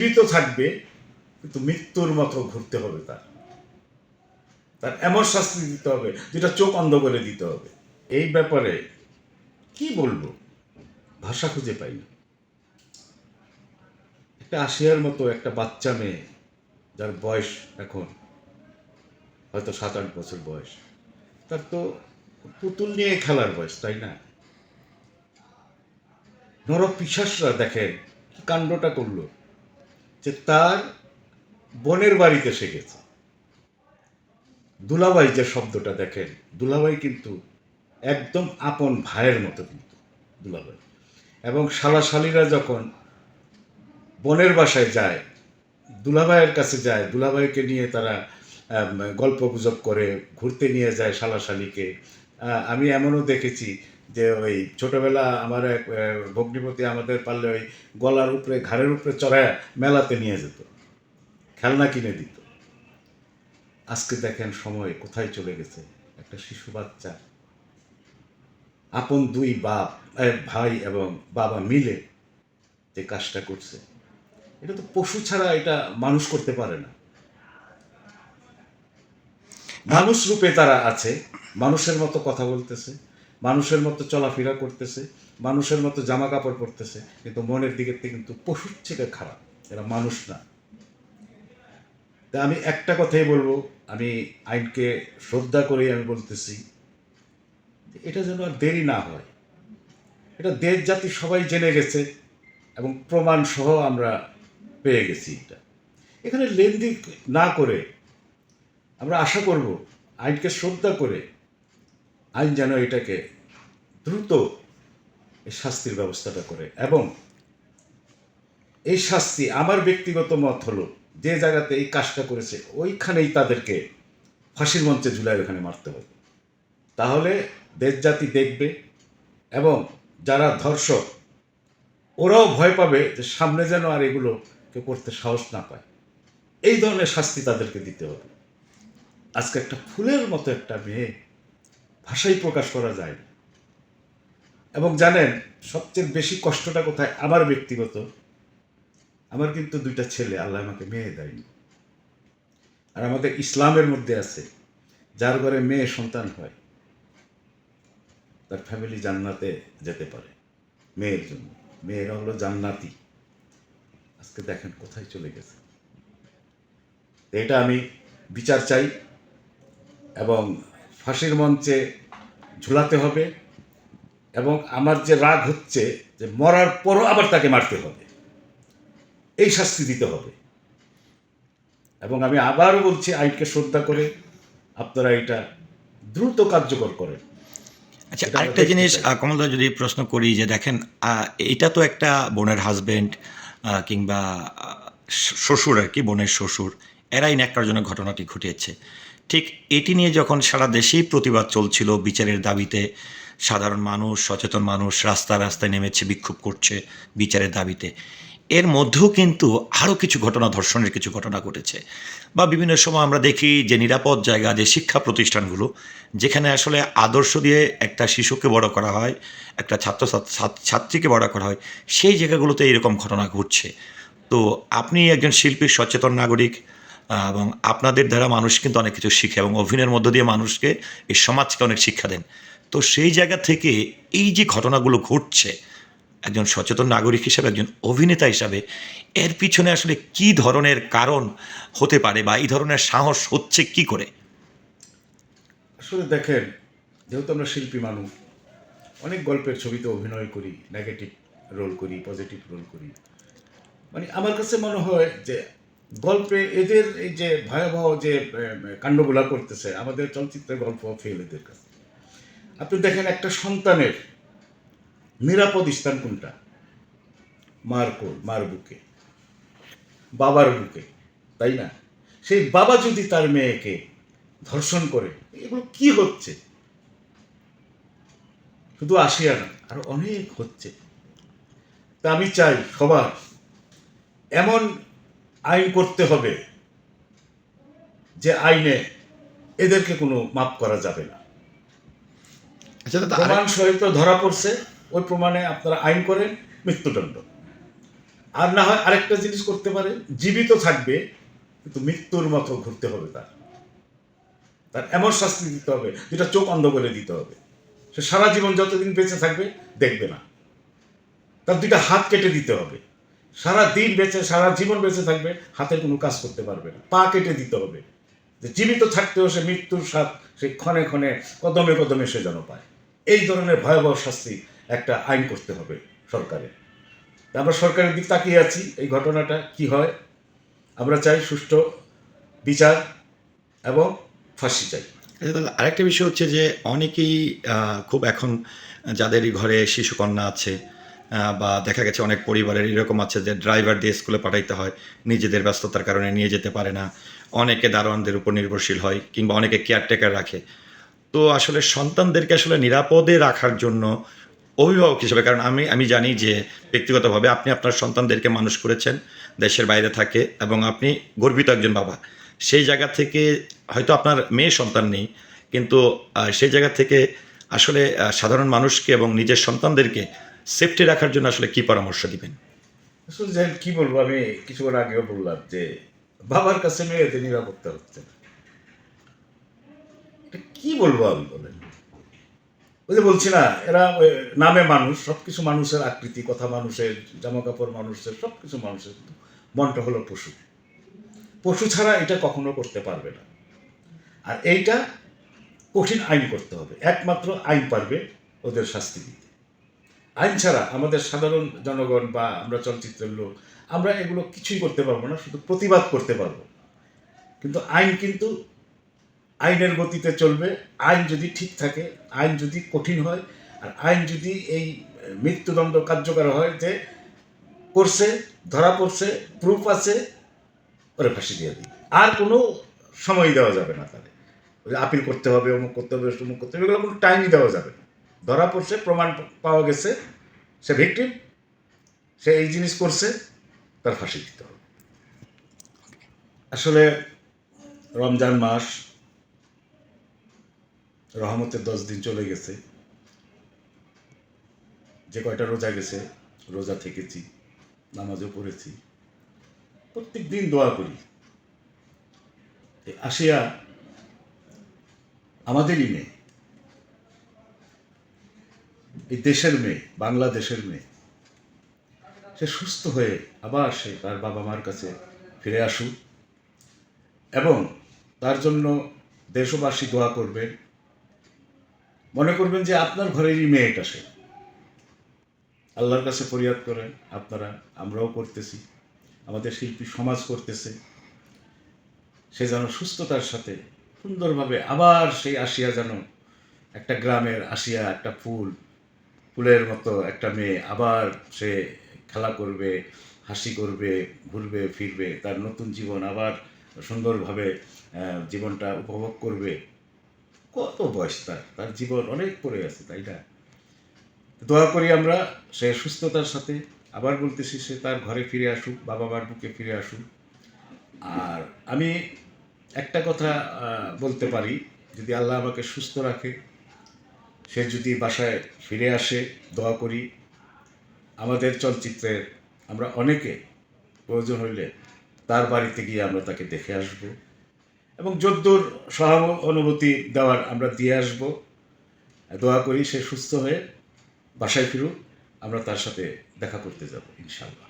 জীবিত থাকবে, কিন্তু মৃত্যুর মতো ঘুরতে হবে তার। তার এমন শাস্তি দিতে হবে, যেটা চোখ অন্ধ করে দিতে হবে। এই ব্যাপারে কি বলব? ভাষা খুঁজে পাই না। একটা আসিয়ার মতো একটা বাচ্চা মেয়ে, যার বয়স এখন হয়তো সাত আট বছর বয়স, তার তো পুতুল নিয়ে খেলার বয়স, তাই না? নর পিশাসরা দেখেন, কি কাণ্ডটা করল। তার বোনের বাড়িতে সে গেছে। দুলাভাই যে শব্দটা দেখেন, দুলাভাই কিন্তু একদম আপন ভাইয়ের মতো কিন্তু দুলাভাই। এবং শালাশালিরা যখন বোনের বাসায় যায়, দুলাভাইয়ের কাছে যায়, দুলাভাইকে নিয়ে তারা গল্প গুজব করে, ঘুরতে নিয়ে যায় শালাশালিকে আমি এমনও দেখেছি যে ওই ছোটবেলা আমার এক ভগ্নিপতি আমাদের পারলে ওই গলার উপরে, ঘাড়ের উপরে চড়ায় মেলাতে নিয়ে যেত। খেলনা কিনে দিত। আজকে দেখেন সময় কোথায় চলে গেছে। একটা শিশু বাচ্চা, আপন দুই বাপ ভাই এবং বাবা মিলে যে কাজটা করছে। এটা তো পশু ছাড়া এটা মানুষ করতে পারে না। মানুষ রূপে তারা আছে, মানুষের মতো কথা বলতেছে। মানুষের মতো চলাফেরা করতেছে, মানুষের মতো জামা কাপড় পরতেছে, কিন্তু মনের দিকের থেকে কিন্তু পশুর থেকে খারাপ। এরা মানুষ না। তা আমি একটা কথাই বলব, আমি আইনকে শ্রদ্ধা করেই আমি বলতেছি এটা যেন আর দেরি না হয়। এটা দেশ জাতি সবাই জেনে গেছে এবং প্রমাণ সহ আমরা পেয়ে গেছি এটা। এখানে লেনদি না করে আমরা আশা করব, আইনকে শ্রদ্ধা করে আইন যেন এটাকে দ্রুত শাস্তির ব্যবস্থাটা করে এবং এই শাস্তি আমার ব্যক্তিগত মত হলো, যে জায়গাতে এই কাজটা করেছে, ওইখানেই তাদেরকে ফাঁসির মঞ্চে ঝুলাই ওখানে মারতে হবে। তাহলে দেশ জাতি দেখবে এবং যারা ধর্ষক, ওরাও ভয় পাবে যে সামনে যেন আর এগুলো কেউ করতে সাহস না পায়। এই ধরনের শাস্তি তাদেরকে দিতে হবে। আজকে একটা ফুলের মতো একটা মেয়ে ভাষাই প্রকাশ করা যায়। এবং জানেন, সবচেয়ে বেশি কষ্টটা কোথায়? আমার ব্যক্তিগত। আমার কিন্তু দুইটা ছেলে, আল্লাহ আমাকে মেয়ে দেয়নি আর আমাদের ইসলামের মধ্যে আছে, যার ঘরে মেয়ে সন্তান হয়, তার ফ্যামিলি জান্নাতে যেতে পারে, মেয়ের জন্য। মেয়েরা হলো জান্নাতি। আজকে দেখেন কোথায় চলে গেছে। এটা আমি বিচার চাই, এবং ফাঁসির মঞ্চে ঝুলাতে হবে এবং আমার যে রাগ হচ্ছে যে মরার পরও আবার তাকে মারতে হবে এই শাস্তি দিতে হবে। এবং আমি আবারও বলছি আইনকে শ্রদ্ধা করে আপনারা এটা দ্রুত কার্যকর করেন। আচ্ছা আরেকটা জিনিস। কমলদা যদি প্রশ্ন করি যে দেখেন এটা তো একটা বোনের হাজবেন্ড কিংবা শ্বশুর আর কি বোনের শ্বশুর এরাই ন্যাক্কারজনক ঘটনাটি ঘটিয়েছে। ঠিক এটি নিয়ে যখন সারা দেশেই প্রতিবাদ চলছিল, বিচারের দাবিতে সাধারণ মানুষ, সচেতন মানুষ রাস্তা রাস্তায় নেমেছে, বিক্ষোভ করছে বিচারের দাবিতে। এর মধ্যেও কিন্তু আরও কিছু ঘটনা, ধর্ষণের কিছু ঘটনা ঘটেছে। বা বিভিন্ন সময় আমরা দেখি যে নিরাপদ জায়গা, যে শিক্ষা প্রতিষ্ঠানগুলো, যেখানে আসলে আদর্শ দিয়ে একটা শিশুকে বড় করা হয়, একটা ছাত্র ছাত্রীকে বড় করা হয়, সেই জায়গাগুলোতে এরকম ঘটনা ঘটছে। তো আপনি একজন শিল্পী, সচেতন নাগরিক এবং আপনাদের দ্বারা মানুষ কিন্তু অনেক কিছু শিখে এবং অভিনয়ের মধ্য দিয়ে মানুষকে এই সমাজকে অনেক শিক্ষা দেন। তো সেই জায়গা থেকে এই যে ঘটনাগুলো ঘটছে, একজন সচেতন নাগরিক হিসাবে, একজন অভিনেতা হিসাবে, এর পিছনে আসলে কি ধরনের কারণ হতে পারে বা এই ধরনের সাহস হচ্ছে কি করে? আসলে দেখেন, যেহেতু আমরা শিল্পী মানুষ, অনেক গল্পের ছবিতে অভিনয় করি নেগেটিভ রোল করি পজিটিভ রোল করি। মানে আমার কাছে মনে হয় যে গল্পে এদের এই যে ভয়াবহ যে কাণ্ডগুলা করতেছে, আমাদের চলচ্চিত্রের গল্প ফেল এদের কাছে। আপনি দেখেন একটা সন্তানের নিরাপদ স্থান কোনটা? মার কোল মার বুকে বাবার বুকে, তাই না? সেই বাবা যদি তার মেয়েকে ধর্ষণ করে, এগুলো কি হচ্ছে? শুধু আসিয়া না, আর অনেক হচ্ছে। তা আমি চাই সবার, এমন আইন করতে হবে যে আইনে এদেরকে কোনো মাপ করা যাবে না। আচ্ছা প্রমাণ সহিত ধরা পড়ছে ওই প্রমাণে আপনারা আইন করেন মৃত্যুদণ্ড। আর না হয় আরেকটা জিনিস করতে পারে জীবিত থাকবে কিন্তু মৃত্যুর মতো ঘুরতে হবে তার। তার এমন শাস্তি দিতে হবে যেটা চোখ অন্ধ করে দিতে হবে। সে সারা জীবন যতদিন বেঁচে থাকবে দেখবে না। তার দুইটা হাত কেটে দিতে হবে। সারা দিন বেঁচে সারা জীবন বেঁচে থাকবে হাতের কোনো কাজ করতে পারবে না। পা কেটে দিতে হবে। যে জীবিত থাকতেও সে মৃত্যুর স্বাদ সে ক্ষণে ক্ষণে কদমে কদমে সে যেন পায়। এই ধরনের ভয়াবহ শাস্তি একটা আইন করতে হবে সরকারের আমরা সরকারের দিক তাকিয়ে আছি এই ঘটনাটা কি হয়? আমরা চাই সুষ্ঠু বিচার এবং ফাঁসি চাই। আচ্ছা, আরেকটা বিষয় হচ্ছে যে অনেকেই খুব এখন যাদেরই ঘরে শিশু কন্যা আছে বা দেখা গেছে অনেক পরিবারের এরকম আছে যে ড্রাইভার দিয়ে স্কুলে পাঠাইতে হয়, নিজেদের ব্যস্ততার কারণে নিয়ে যেতে পারে না। অনেকে দারোয়ানদের উপর নির্ভরশীল হয় কিংবা অনেকে কেয়ারটেকার রাখে। তো আসলে সন্তানদেরকে আসলে নিরাপদে রাখার জন্য অভিভাবক হিসেবে, কারণ আমি আমি জানি যে ব্যক্তিগতভাবে আপনি আপনার সন্তানদেরকে মানুষ করেছেন, দেশের বাইরে থাকে এবং আপনি গর্বিত একজন বাবা। সেই জায়গা থেকে হয়তো আপনার মেয়ে সন্তান নেই, কিন্তু সেই জায়গা থেকে আসলে সাধারণ মানুষকে এবং নিজের সন্তানদেরকে সেফটি রাখার জন্য আসলে কি পরামর্শ দিবেন? কি বলব? আমি কিছুক্ষণ আগেও বললাম যে, বাবার কাছে মেয়েদের নিরাপত্তা হচ্ছে কি বলব আমি, বলেন? ওই যে বলছি না, এরা নামে মানুষ সব কিছু মানুষের আকৃতি, কথা মানুষের জামা কাপড় মানুষের সব কিছু মানুষের মনটা হলো পশু। পশু ছাড়া এটা কখনো করতে পারবে না। আর এইটা কঠিন আইন করতে হবে। একমাত্র আইন পারবে ওদের শাস্তি দিতে। আইন ছাড়া আমাদের সাধারণ জনগণ বা আমরা চলচ্চিত্রের লোক, আমরা এগুলো কিছুই করতে পারব না, শুধু প্রতিবাদ করতে পারব। কিন্তু আইন কিন্তু আইনের গতিতে চলবে, আইন যদি ঠিক থাকে, আইন যদি কঠিন হয়, আর আইন যদি এই মৃত্যুদণ্ড কার্যকর হয় যে করছে, ধরা পড়ছে প্রুফ আছে, ওরে ফাঁসি দিয়ে দিই। আর কোনো সময় দেওয়া যাবে না তাহলে আপিল করতে হবে, অমুক করতে হবে অমুক করতে হবে, এগুলো কোনো টাইমই দেওয়া যাবে না। ধরা পড়ছে, প্রমাণ পাওয়া গেছে, সে ভিকটিম সে এই জিনিস করছে, তার ফাঁসি দিতে হবে। আসলে রমজান মাস রহমতের দশ দিন চলে গেছে। যে কয়টা রোজা গেছে, রোজা থেকেছি, নামাজও পড়েছি। প্রত্যেক দিন দোয়া করি। আসিয়া আমাদেরই মেয়ে এই দেশের মেয়ে, বাংলাদেশের মেয়ে। সে সুস্থ হয়ে আবার সে তার বাবা মার কাছে ফিরে আসুক এবং তার জন্য দেশবাসী দোয়া করবেন। মনে করবেন যে আপনার ঘরেরই মেয়েটা সে। আল্লাহর কাছে ফরিয়াদ করেন, আপনারা, আমরাও করতেছি। আমাদের শিল্পী সমাজ করতেছে। সে যেন সুস্থতার সাথে সুন্দরভাবে আবার সেই আসিয়া যেন একটা গ্রামের আসিয়া একটা ফুল ফুলের মতো একটা মেয়ে। আবার সে খেলা করবে, হাসি করবে, ঘুরবে, ফিরবে, তার নতুন জীবন আবার সুন্দরভাবে জীবনটা উপভোগ করবে। কত বয়স তার? তার জীবন অনেক পড়ে আছে, তাই না? দোয়া করি আমরা সে সুস্থতার সাথে। আবার বলতেছি, সে তার ঘরে ফিরে আসুক বাবা মার বুকে ফিরে আসুক। আর আমি একটা কথা বলতে পারি, যদি আল্লাহ আমাকে সুস্থ রাখে সে যদি বাসায় ফিরে আসে, দোয়া করি। আমাদের চলচ্চিত্রের আমরা অনেকে প্রয়োজন হইলে তার বাড়িতে গিয়ে আমরা তাকে দেখে আসব এবং যদ্দূর সহানুভূতি দেওয়ার আমরা দিয়ে আসব। দোয়া করি সে সুস্থ হয়ে বাসায় ফিরুক, আমরা তার সাথে দেখা করতে যাব ইনশাল্লাহ